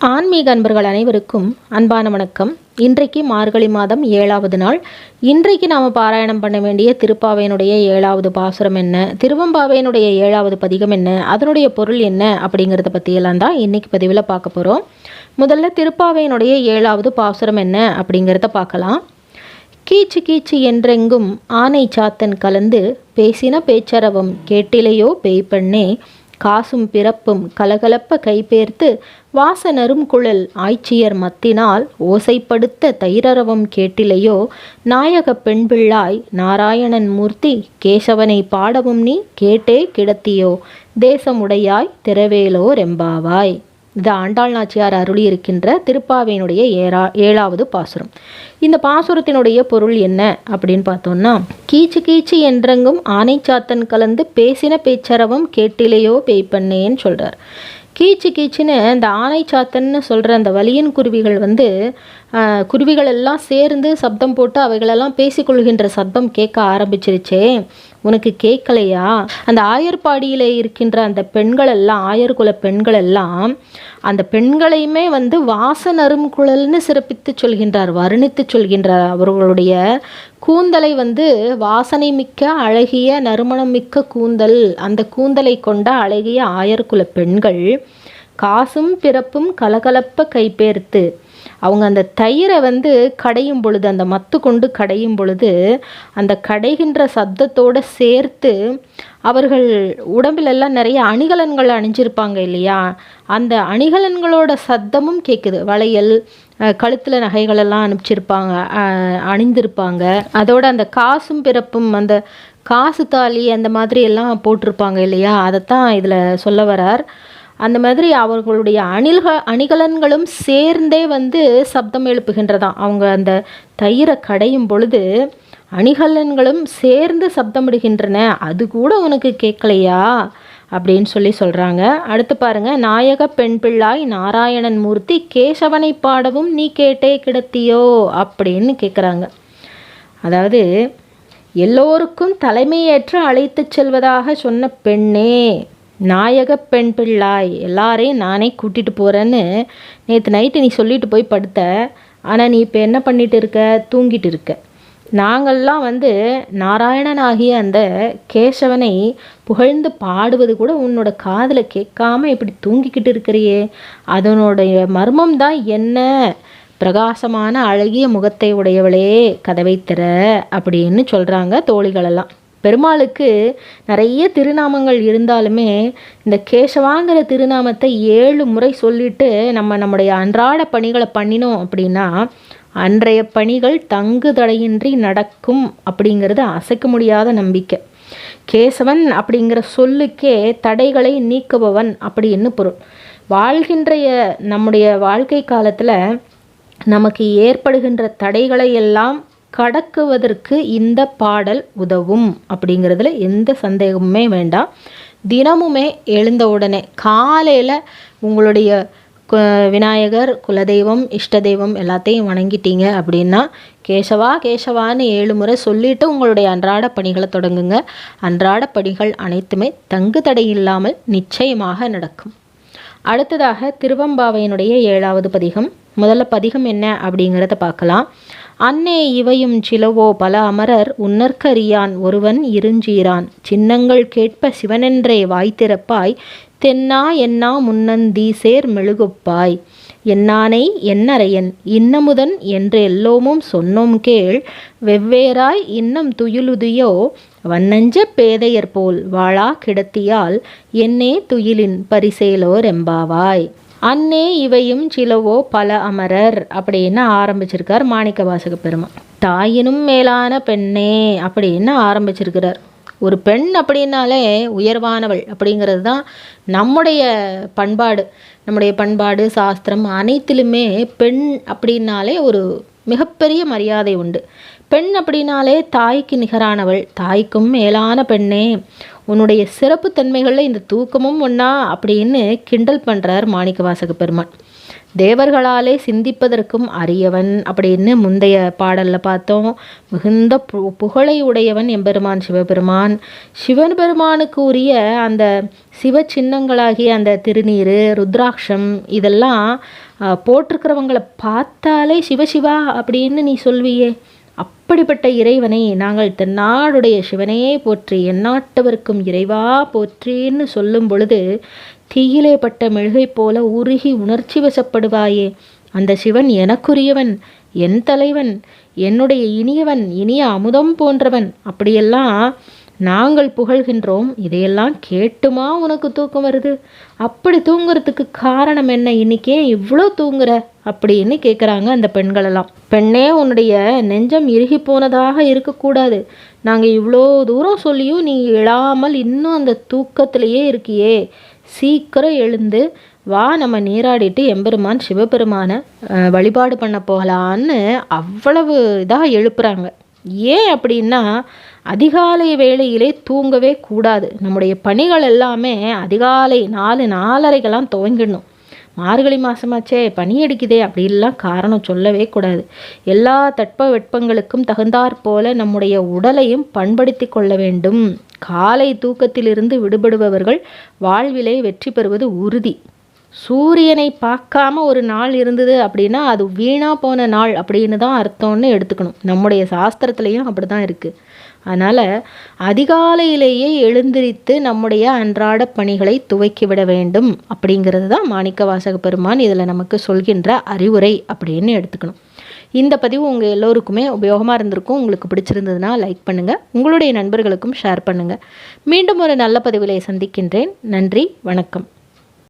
ஆன்மீக அன்பர்கள் அனைவருக்கும் அன்பான வணக்கம். இன்றைக்கு மார்கழி மாதம் ஏழாவது நாள். இன்றைக்கு நாம் பாராயணம் பண்ண வேண்டிய திருப்பாவையினுடைய ஏழாவது பாசுரம் என்ன? திருவம்பாவையினுடைய ஏழாவது பதிகம் என்ன? அதனுடைய பொருள் என்ன? அப்படிங்கிறத பற்றியெல்லாம் தான் இன்றைக்கி பதிவில் பார்க்க போகிறோம் முதல்ல திருப்பாவையினுடைய ஏழாவது பாசுரம் என்ன? அப்படிங்கிறத பார்க்கலாம். கீச்சு கீச்சு என்றெங்கும் ஆனை சாத்தன் கலந்து பேசின பேச்சரவம் கேட்டிலையோ பேய்ப்பண்ணே காசும் பிறப்பும் கலகலப்ப கைபேர்த்து வாசனரும் குழல் ஆய்ச்சியர் மத்தினால் ஓசைப்படுத்த தைரரவம் கேட்டிலையோ நாயக பெண்பிள்ளாய் நாராயணன் மூர்த்தி கேசவனை பாடவும் நீ கேட்டே கிடத்தியோ தேசமுடையாய் திரவேலோ ரெம்பாவாய் இது ஆண்டாள் நாச்சியார் அருளி இருக்கின்ற திருப்பாவையினுடைய ஏழா ஏழாவது பாசுரம். இந்த பாசுரத்தினுடைய பொருள் என்ன அப்படின்னு பார்த்தோம்னா கீச்சு கீச்சு என்றெங்கும் ஆனைச்சாத்தன் கலந்து பேசின பேச்சரவும் கேட்டிலையோ பேய்ப்பண்ணேன்னு சொல்கிறார் கீச்சு கீச்சுன்னு இந்த ஆனை சாத்தன்னு சொல்கிற அந்த வலியின் குருவிகள் வந்து குருவிகள் எல்லாம் சேர்ந்து சப்தம் போட்டு அவைகளெல்லாம் பேசிக்கொள்கின்ற சப்தம் கேட்க ஆரம்பிச்சிருச்சே. உனக்கு கேட்கலையா? அந்த ஆயர்பாடியில் இருக்கின்ற அந்த பெண்கள் எல்லாம் ஆயர்குல பெண்கள் எல்லாம் அந்த பெண்களையுமே வந்து வாசனரும் குழல்னு சிறப்பித்து சொல்கின்றார் வர்ணித்து சொல்கின்றார். அவர்களுடைய கூந்தலை வந்து வாசனை மிக்க அழகிய நறுமணம் மிக்க கூந்தல். அந்த கூந்தலை கொண்ட அழகிய ஆயர்குல பெண்கள் காசும் பிறப்பும் கலகலப்ப கைப்பேர்த்து அவங்க அந்த தயிரை வந்து கடையும் பொழுது அந்த மத்து கொண்டு கடையும் பொழுது அந்த கடைகின்ற சப்தத்தோடு சேர்த்து அவர்கள் உடம்பிலெல்லாம் நிறைய அணிகலன்கள் அணிஞ்சிருப்பாங்க இல்லையா? அந்த அணிகலன்களோட சத்தமும் கேட்குது வளையல் கழுத்தில் நகைகளெல்லாம் அனுப்பிச்சிருப்பாங்க அணிந்திருப்பாங்க. அதோட அந்த காசும் பிறப்பும் அந்த காசு தாலி அந்த மாதிரி எல்லாம் போட்டிருப்பாங்க இல்லையா? அதைத்தான் இதில் சொல்ல வரார். அந்த மாதிரி அவர்களுடைய அணில்க அணிகலன்களும் சேர்ந்தே வந்து சப்தம் எழுப்புகின்றதாம். அவங்க அந்த தயிரை கடையும் பொழுது அணிகலன்களும் சேர்ந்து சப்தமிடுகின்றன. அது கூட உனக்கு கேட்கலையா? அப்படின்னு சொல்லி சொல்கிறாங்க அடுத்து பாருங்க. நாயக பெண் பிள்ளாய் நாராயணன் மூர்த்தி கேசவனை பாடவும் நீ கேட்டே கிடத்தியோ? அப்படின்னு கேட்குறாங்க அதாவது எல்லோருக்கும் தலைமையேற்று அழைத்துச் செல்வதாக சொன்ன பெண்ணே நாயக பெண் பிள்ளாய் எல்லாரையும் நானே கூட்டிகிட்டு போகிறேன்னு நேற்று நைட்டு நீ சொல்லிட்டு போய் படுத்த. ஆனால் நீ இப்போ என்ன பண்ணிட்டு இருக்க? தூங்கிட்டு இருக்க. நாங்கள்லாம் வந்து நாராயணனாகிய அந்த கேசவனை புகழ்ந்து பாடுவது கூட உன்னோட காதில் கேட்காம இப்படி தூங்கிக்கிட்டு இருக்கிறியே. அதனுடைய மர்மம் தான் என்ன? பிரகாசமான அழகிய முகத்தை உடையவளே கதவை திற அப்படின்னு சொல்கிறாங்க தோழிகளெல்லாம். பெருமாளுக்கு நிறைய திருநாமங்கள் இருந்தாலுமே இந்த கேசவாங்கிற திருநாமத்தை ஏழு முறை சொல்லிட்டு நம்ம நம்முடைய அன்றாட பணிகளை பண்ணினோம் அப்படின்னா அன்றைய பணிகள் தங்கு தடையின்றி நடக்கும் அப்படிங்கிறது அசைக்க முடியாத நம்பிக்கை. கேசவன் அப்படிங்கிற சொல்லுக்கே தடைகளை நீக்குபவன் அப்படின்னு பொருள். வாழ்கின்றைய நம்முடைய வாழ்க்கை காலத்தில் நமக்கு ஏற்படுகின்ற தடைகளை எல்லாம் கடக்குவதற்கு இந்த பாடல் உதவும் அப்படிங்கிறதுல எந்த சந்தேகமுமே வேண்டாம். தினமுமே எழுந்த உடனே காலையில் உங்களுடைய விநாயகர் குலதெய்வம் இஷ்ட தெய்வம் எல்லாத்தையும் வணங்கிட்டீங்க அப்படின்னா கேசவா கேசவான்னு ஏழு முறை சொல்லிட்டு உங்களுடைய அன்றாட பணிகளை தொடங்குங்க. அன்றாட பணிகள் அனைத்துமே தங்கு தடை இல்லாமல் நிச்சயமாக நடக்கும். அடுத்ததாக திருவம்பாவையினுடைய ஏழாவது பதிகம். முதல்ல பதிகம் என்ன அப்படிங்கிறத பார்க்கலாம். அன்னே இவையும் சிலவோ பல அமரர் உன்னற்கரியான் ஒருவன் இருஞ்சீரான். சின்னங்கள் கேட்ப சிவனென்றே வாய்த்திறப்பாய் தென்னா என்னா முன்னந்தீசேர் மெழுகுப்பாய். என்னானை என்னரையன் இன்னமுதன் என்று எல்லோமும் சொன்னோம் கேள். வெவ்வேறாய் இன்னம் துயிலுதியோ? வண்ணஞ்ச பேதையர் போல் வாழா கிடத்தியால். என்னே துயிலின் பரிசேலோர் எம்பாவாய். அன்னே இவையும் சிலவோ பல அமரர் அப்படின்னு ஆரம்பிச்சிருக்கார் மாணிக்க வாசக பெருமான். தாயினும் மேலான பெண்ணே அப்படின்னு ஆரம்பிச்சிருக்கிறார். ஒரு பெண் அப்படின்னாலே உயர்வானவள் அப்படிங்கிறது தான் நம்முடைய பண்பாடு. நம்முடைய பண்பாடு சாஸ்திரம் அனைத்திலுமே பெண் அப்படின்னாலே ஒரு மிகப்பெரிய மரியாதை உண்டு. பெண் அப்படின்னாலே தாய்க்கு நிகரானவள். தாய்க்கும் மேலான பெண்ணே. உன்னுடைய சிறப்பு தன்மைகளில் இந்த தூக்கமும் ஒன்றா அப்படின்னு கிண்டல் பண்ணுறார் மாணிக்க வாசக பெருமான். தேவர்களாலே சிந்திப்பதற்கும் அரியவன் அப்படின்னு முந்தைய பாடலில் பார்த்தோம். மிகுந்த பு புகழை உடையவன் எம்பெருமான் சிவபெருமான். சிவபெருமானுக்கு உரிய அந்த சிவ சின்னங்களாகிய அந்த திருநீர் ருத்ராட்சம் இதெல்லாம் போட்டிருக்கிறவங்களை பார்த்தாலே சிவசிவா அப்படின்னு நீ சொல்வியே. அப்படிப்பட்ட இறைவனை நாங்கள் தென்னாடுடைய சிவனையே போற்றி எந்நாட்டவர்க்கும் இறைவா போற்றின்னு சொல்லும் பொழுது தீயிலே பட்ட மெழுகை போல உருகி உணர்ச்சி வசப்படுவாயே. அந்த சிவன் எனக்குரியவன் என் தலைவன் என்னுடைய இனியவன் இனிய அமுதம் போன்றவன். அப்படியெல்லாம் நாங்கள் புகழ்கின்றோம் இதையெல்லாம் கேட்டுமா உனக்கு தூக்கம் வருது? அப்படி தூங்குறதுக்கு காரணம் என்ன? இன்னைக்கே இவ்வளோ தூங்குற? அப்படின்னு கேட்குறாங்க அந்த பெண்களெல்லாம். பெண்ணே உன்னுடைய நெஞ்சம் இறுகி போனதாக இருக்கக்கூடாது. நாங்கள் இவ்வளோ தூரம் சொல்லியும் நீ எழாமல் இன்னும் அந்த தூக்கத்திலேயே இருக்கியே. சீக்கிரம் எழுந்து வா நம்ம நீராடிட்டு எம்பெருமான் சிவபெருமானை வழிபாடு பண்ண போகலான்னு அவ்வளவு இதாக எழுப்புறாங்க. ஏன் அப்படின்னா அதிகாலை வேளையிலே தூங்கவே கூடாது. நம்முடைய பணிகள் எல்லாமே அதிகாலை நாலு நாலரைக்கெல்லாம் துவங்கிடணும். மார்கழி மாதமாச்சே பனி அடிக்குதே அப்படிலாம் காரணம் சொல்லவே கூடாது. எல்லா தட்ப வெட்பங்களுக்கும் தகுந்தாற் போல நம்முடைய உடலையும் பண்படுத்தி கொள்ள வேண்டும். காலை தூக்கத்திலிருந்து விடுபடுபவர்கள் வாழ்விலே வெற்றி பெறுவது உறுதி. சூரியனை பார்க்காம ஒரு நாள் இருந்தது அப்படின்னா அது வீணாக போன நாள் அப்படின்னு தான் அர்த்தம்னு எடுத்துக்கணும். நம்முடைய சாஸ்திரத்துலேயும் அப்படி தான் இருக்குது அதனால் அதிகாலையிலேயே எழுந்திரித்து நம்முடைய அன்றாட பணிகளை துவக்கிவிட வேண்டும் அப்படிங்கிறது தான் மாணிக்க வாசக பெருமான் இதில் நமக்கு சொல்கின்ற அறிவுரை அப்படின்னு எடுத்துக்கணும். இந்த பதிவு உங்கள் எல்லோருக்குமே உபயோகமாக இருந்திருக்கும். உங்களுக்கு பிடிச்சிருந்ததுன்னா லைக் பண்ணுங்கள் உங்களுடைய நண்பர்களுக்கும் ஷேர் பண்ணுங்கள் மீண்டும் ஒரு நல்ல பதிவிலை சந்திக்கின்றேன். நன்றி வணக்கம்.